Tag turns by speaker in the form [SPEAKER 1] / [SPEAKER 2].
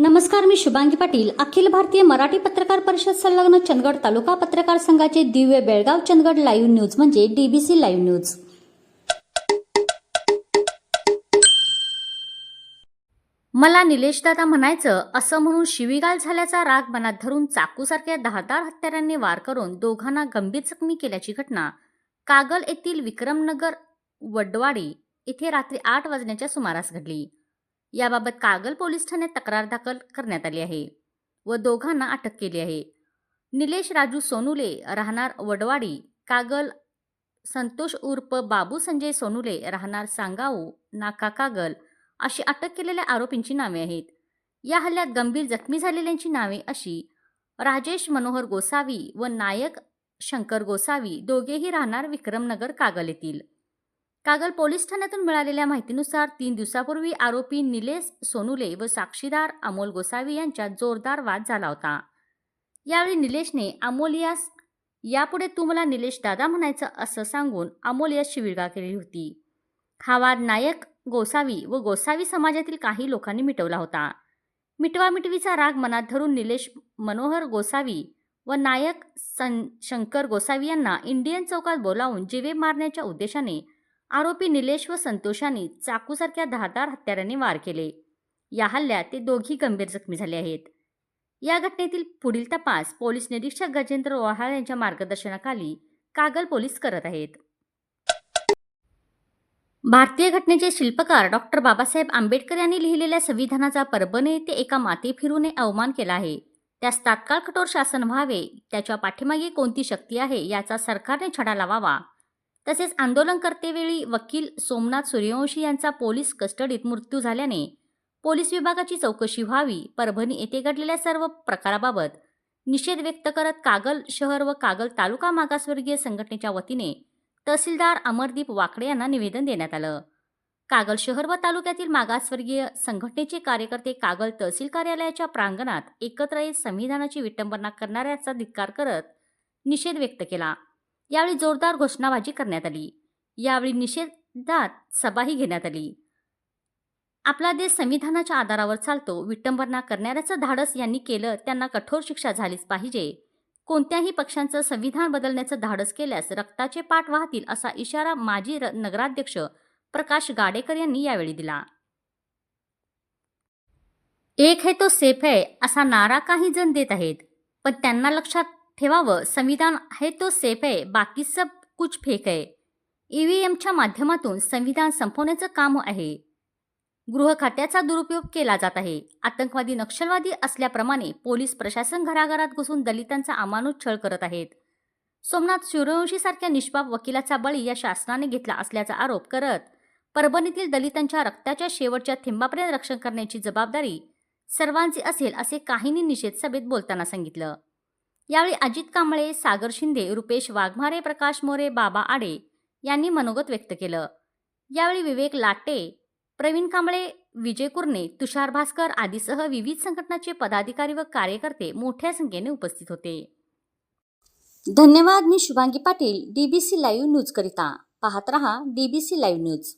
[SPEAKER 1] नमस्कार मी शुभांगी पाटील. अखिल भारतीय मराठी पत्रकार परिषद संलग्न चंदगड तालुका पत्रकार संघाचे दिव्य बेळगाव चंदगड लाईव्ह न्यूज म्हणजे डीबीसी लाईव्ह न्यूज. मला निलेश दादा म्हणायचं असं म्हणून शिवीगाल झाल्याचा राग मनात धरून चाकूसारख्या दहादार हत्यारांनी वार करून दोघांना गंभीर जखमी केल्याची घटना. कागल येथील विक्रमनगर वडवाडी येथे रात्री आठ वाजण्याच्या सुमारास घडली. याबाबत कागल पोलीस ठाण्यात तक्रार दाखल करण्यात आली आहे व दोघांना अटक केली आहे. निलेश राजू सोनुले राहणार वडवाडी कागल संतोष उर्फ बाबू संजय सोनुले राहणार सांगाऊ नाका कागल अशी अटक केलेल्या आरोपींची नावे आहेत. या हल्ल्यात गंभीर जखमी झालेल्यांची नावे अशी राजेश मनोहर गोसावी व नायक शंकर गोसावी दोघेही राहणार विक्रमनगर कागल येथील. कागल पोलीस ठाण्यातून मिळालेल्या माहितीनुसार तीन दिवसापूर्वी आरोपी निलेश सोनुले व साक्षीदार अमोल गोसावी यांच्यात जोरदार वाद झाला होता. यावेळी निलेशने अमोल यास यापुढे तू मला निलेश दादा म्हणायचं असं सांगून अमोल यास शिवीगाळ केली होती. हा वाद नायक गोसावी व गोसावी समाजातील काही लोकांनी मिटवला होता. मिटवामिटवीचा राग मनात धरून निलेश मनोहर गोसावी व नायक सं शंकर गोसावी यांना इंडियन चौकात बोलावून जिवे मारण्याच्या उद्देशाने आरोपी निलेश व संतोषांनी चाकूसारख्या धारदार हत्याराने वार केले. या हल्ल्यात ते दोघी गंभीर जखमी झाले आहेत. या घटनेतील पुढील तपास पोलीस निरीक्षक गजेंद्र ओहाळ यांच्या मार्गदर्शनाखाली कागल पोलीस करत आहेत. भारतीय घटनेचे शिल्पकार डॉक्टर बाबासाहेब आंबेडकर यांनी लिहिलेल्या संविधानाचा परबने ते एका माते फिरूने अवमान केला आहे. त्यास तात्काळ कठोर शासन व्हावे त्याच्या पाठीमागे कोणती शक्ती आहे याचा सरकारने छडा लावावा. तसेच आंदोलनकर्तेवेळी वकील सोमनाथ सूर्यवंशी यांचा पोलीस कस्टडीत मृत्यू झाल्याने पोलीस विभागाची चौकशी व्हावी परभणी येथे घडलेल्या सर्व प्रकाराबाबत निषेध व्यक्त करत कागल शहर व कागल तालुका मागासवर्गीय संघटनेच्या वतीने तहसीलदार अमरदीप वाकडे यांना निवेदन देण्यात आलं. कागल शहर व तालुक्यातील मागासवर्गीय संघटनेचे कार्यकर्ते कागल तहसील कार्यालयाच्या प्रांगणात एकत्र येत संविधानाची विटंबना करणाऱ्याचा धिक्कार करत निषेध व्यक्त केला. यावेळी जोरदार घोषणाबाजी करण्यात आली. यावेळी निषेधात सभाही घेण्यात आली. आपला देश संविधानाच्या आधारावर चालतो विटंबना करणाऱ्याचं धाडस यांनी केलं त्यांना कठोर शिक्षा झालीच पाहिजे. कोणत्याही पक्षांचं संविधान बदलण्याचं धाडस केल्यास रक्ताचे पाठ वाहतील असा इशारा माजी र- नगराध्यक्ष प्रकाश गाडेकर यांनी यावेळी दिला. एक है तो सेफ है असा नारा काही जण देत आहेत पण त्यांना लक्षात ठेवावं. संविधान आहे तो सेफ आहे. बाकी सब कुछ फेक आहे. ईव्हीएमच्या माध्यमातून संविधान संपवण्याचं काम आहे. गृह खात्याचा दुरुपयोग केला जात आहे. आतंकवादी नक्षलवादी असल्याप्रमाणे पोलीस प्रशासन घराघरात घुसून दलितांचा अमानुष छळ करत आहेत. सोमनाथ सूर्यवंशी सारख्या निष्पाप वकिलाचा बळी या शासनाने घेतला असल्याचा आरोप करत परभणीतील दलितांच्या रक्ताच्या शेवटच्या थेंबापर्यंत रक्षण करण्याची जबाबदारी सर्वांची असेल असे काहींनी निषेध सभेत बोलताना सांगितलं. यावेळी अजित कांबळे सागर शिंदे रुपेश वाघमारे प्रकाश मोरे बाबा आडे यांनी मनोगत व्यक्त केलं. यावेळी विवेक लाटे प्रवीण कांबळे विजय कुर्णे तुषार भास्कर आदीसह विविध संघटनाचे पदाधिकारी व कार्यकर्ते मोठ्या संख्येने उपस्थित होते. धन्यवाद मी Shubhangi Patil DBC live news करिता. पाहत रहा डीबीसी लाईव्ह न्यूज.